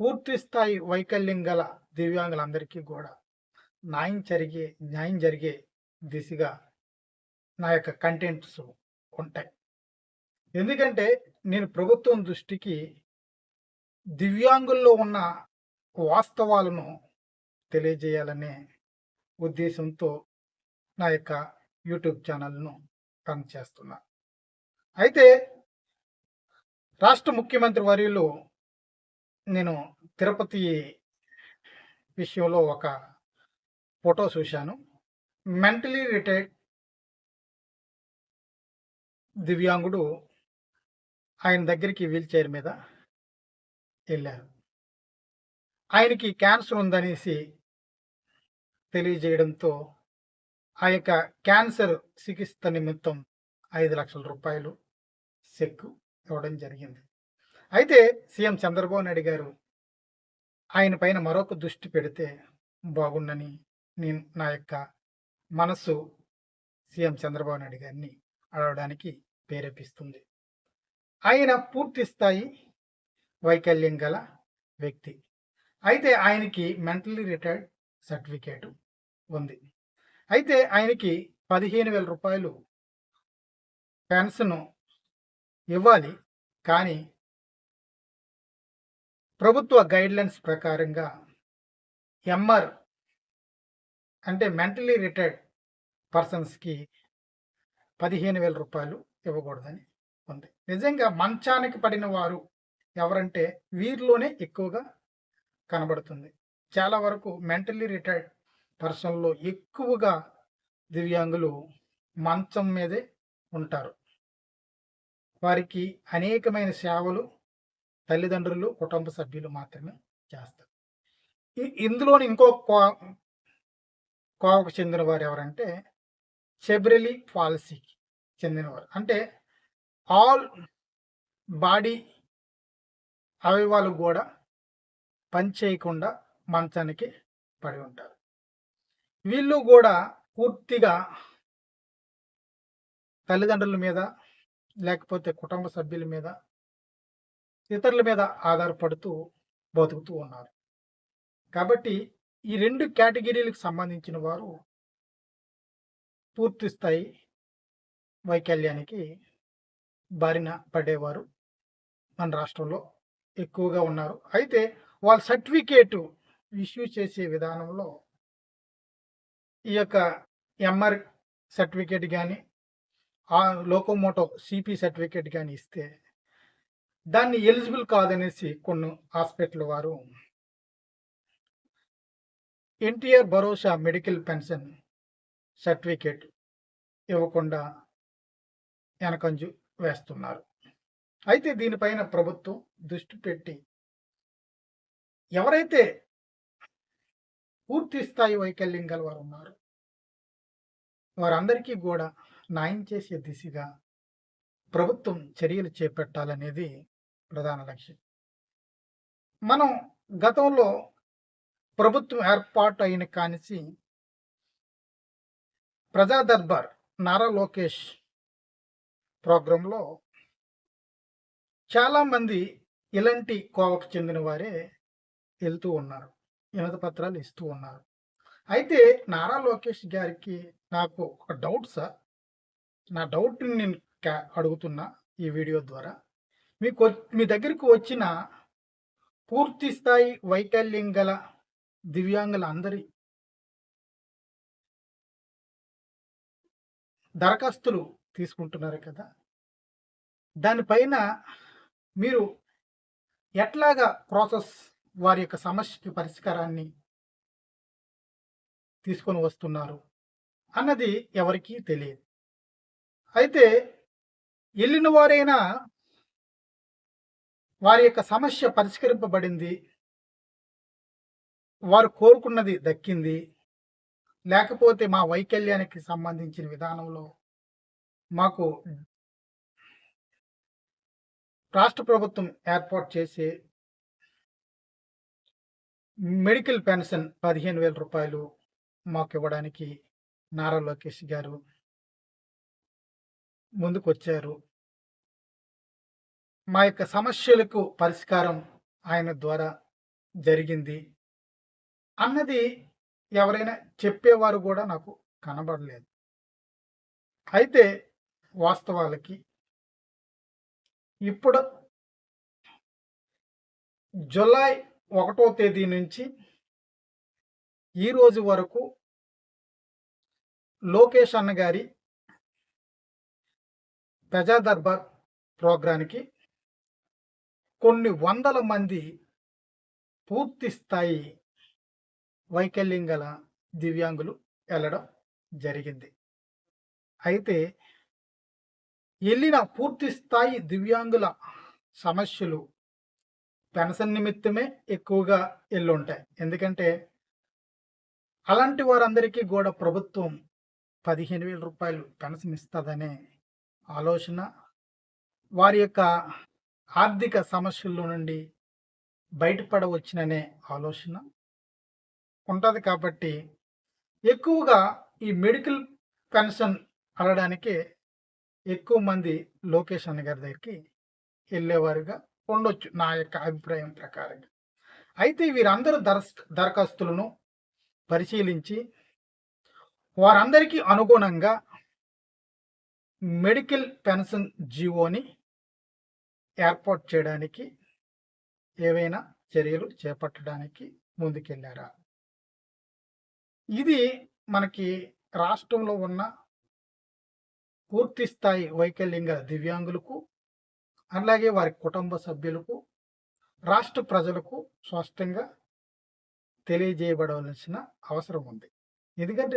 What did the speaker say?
పూర్తి స్థాయి వైకల్యం గల దివ్యాంగులందరికీ కూడా న్యాయం జరిగే న్యాయం జరిగే దిశగా నా యొక్క కంటెంట్స్ ఉంటాయి. ఎందుకంటే నేను ప్రభుత్వం దృష్టికి దివ్యాంగుల్లో ఉన్న వాస్తవాలను తెలియజేయాలనే ఉద్దేశంతో నా యొక్క యూట్యూబ్ ఛానల్ను రన్ చేస్తున్నా. అయితే రాష్ట్ర ముఖ్యమంత్రి వర్యులు నేను తిరుపతి విషయంలో ఒక ఫోటో చూశాను. మెంటలీ రిటైర్డ్ దివ్యాంగుడు ఆయన దగ్గరికి వీల్ చైర్ మీద వెళ్ళారు. ఆయనకి క్యాన్సర్ ఉందనేసి తెలియజేయడంతో ఆ యొక్క క్యాన్సర్ చికిత్స నిమిత్తం ఐదు లక్షల రూపాయలు చెక్ ఇవ్వడం జరిగింది. అయితే సీఎం చంద్రబాబు నాయుడు గారు ఆయన పైన మరొక దృష్టి పెడితే బాగుండని నేను నా యొక్క మనస్సు సీఎం చంద్రబాబు నాయుడు గారిని అడగడానికి ప్రేరేపిస్తుంది. ఆయన పూర్తి స్థాయి వైకల్యం గల వ్యక్తి. అయితే ఆయనకి మెంటలీ రిటైర్డ్ సర్టిఫికేట్ ఉంది. అయితే ఆయనకి పదిహేను వేల రూపాయలు పెన్షన్ ఇవ్వాలి. కానీ ప్రభుత్వ గైడ్లైన్స్ ప్రకారంగా ఎంఆర్ అంటే మెంటలీ రిటైర్డ్ పర్సన్స్కి పదిహేను వేల రూపాయలు ఇవ్వకూడదని ఉంది. నిజంగా మంచానికి పడిన వారు ఎవరంటే వీరిలోనే ఎక్కువగా కనబడుతుంది. చాలా వరకు మెంటలీ రిటైర్డ్ పర్సన్లో ఎక్కువగా దివ్యాంగులు మంచం మీదే ఉంటారు. వారికి అనేకమైన సేవలు తల్లిదండ్రులు కుటుంబ సభ్యులు మాత్రమే చేస్తారు. ఇ- ఇందులోని ఇంకో కో కోవకు చెందిన వారు ఎవరంటే సెబ్రలీ పాలసీకి చెందినవారు. అంటే ఆల్ బాడీ అవయవాలు కూడా పని చేయకుండా మంచానికి పడి ఉంటారు. వీళ్ళు కూడా పూర్తిగా తల్లిదండ్రుల మీద లేకపోతే కుటుంబ సభ్యుల మీద ఇతరుల మీద ఆధారపడుతూ బతుకుతూ ఉన్నారు. కాబట్టి ఈ రెండు కేటగిరీలకు సంబంధించిన వారు పూర్తి స్థాయి వైకల్యానికి బారిన పడేవారు మన రాష్ట్రంలో ఎక్కువగా ఉన్నారు. అయితే వాళ్ళ సర్టిఫికేట్ ఇష్యూ చేసే విధానంలో ఈ యొక్క ఎంఆర్ సర్టిఫికేట్ కానీ ఆ లోకోమోటో సిపి సర్టిఫికేట్ కానీ ఇస్తే దాన్ని ఎలిజిబుల్ కాదనేసి కొన్ని హాస్పిటల్ వారు ఎన్టీఆర్ భరోసా మెడికల్ పెన్షన్ సర్టిఫికేట్ ఇవ్వకుండా వెనకంజు వేస్తున్నారు. అయితే దీనిపైన ప్రభుత్వం దృష్టి పెట్టి ఎవరైతే పూర్తి స్థాయి వైకల్యం గల వారు ఉన్నారు వారందరికీ కూడా న్యాయం చేసే దిశగా ప్రభుత్వం చర్యలు చేపట్టాలనేది ప్రధాన లక్ష్యం. మనం గతంలో ప్రభుత్వం ఏర్పాటు అయిన కానిసి ప్రజా దర్బార్ నారా లోకేష్ ప్రోగ్రాంలో చాలామంది ఇలాంటి కోవకు చెందిన వారే వెళ్తూ ఉన్నారు. వినత పత్రాలు ఇస్తూ ఉన్నారు. అయితే నారా లోకేష్ గారికి నాకు ఒక డౌట్ సార్. నా డౌట్ని నేను అడుగుతున్నా ఈ వీడియో ద్వారా. మీకు మీ దగ్గరికి వచ్చిన పూర్తి స్థాయి వైకల్యం గల దివ్యాంగుల అందరి దరఖాస్తులు తీసుకుంటున్నారు కదా. దానిపైన మీరు ఎట్లాగా ప్రాసెస్ వారి యొక్క సమస్యకి పరిష్కారాన్ని తీసుకొని వస్తున్నారు అన్నది ఎవరికీ తెలియదు. అయితే వెళ్ళిన వారైనా వారి యొక్క సమస్య పరిష్కరింపబడింది. వారు కోరుకున్నది దక్కింది. లేకపోతే మా వైకల్యానికి సంబంధించిన విధానంలో మాకు రాష్ట్ర ప్రభుత్వం ఏర్పాటు చేసే మెడికల్ పెన్షన్ పదిహేను వేల రూపాయలు మాకు ఇవ్వడానికి నారా లోకేష్ గారు ముందుకు వచ్చారు మా యొక్క సమస్యలకు పరిష్కారం ఆయన ద్వారా జరిగింది. అన్నది ఎవరైనా చెప్పేవారు కూడా నాకు కనబడలేదు. అయితే వాస్తవాలకి ఇప్పుడు జులై ఒకటో తేదీ నుంచి ఈ రోజు వరకు లోకేష్ అన్న గారి ప్రజా దర్బార్ ప్రోగ్రానికి కొన్ని వందల మంది పూర్తి స్థాయి వైకల్యం గల దివ్యాంగులు వెళ్ళడం జరిగింది. అయితే వెళ్ళిన పూర్తి స్థాయి దివ్యాంగుల సమస్యలు పెన్షన్ నిమిత్తమే ఎక్కువగా ఎల్లుంటాయి ఎందుకంటే అలాంటి వారందరికీ కూడా ప్రభుత్వం పదిహేను వేల రూపాయలు పెన్షన్ ఇస్తుందనే ఆలోచన వారి యొక్క ఆర్థిక సమస్యల్లో నుండి బయటపడవచ్చుననే ఆలోచన ఉంటుంది కాబట్టి ఎక్కువగా ఈ మెడికల్ పెన్షన్ అడగడానికి ఎక్కువ మంది లోకేష్ అన్న గారి దగ్గరికి వెళ్ళేవారుగా ఉండొచ్చు నా యొక్క అభిప్రాయం ప్రకారంగా. అయితే వీరందరూ దరస్ దరఖాస్తులను పరిశీలించి వారందరికీ అనుగుణంగా మెడికల్ పెన్షన్ జీవోని ఏర్పాటు చేయడానికి ఏవైనా చర్యలు చేపట్టడానికి ముందుకెళ్ళారా? ఇది మనకి రాష్ట్రంలో ఉన్న పూర్తి స్థాయి వైకల్యం గల దివ్యాంగులకు అలాగే వారి కుటుంబ సభ్యులకు రాష్ట్ర ప్రజలకు స్పష్టంగా తెలియజేయబడవలసిన అవసరం ఉంది. ఎందుకంటే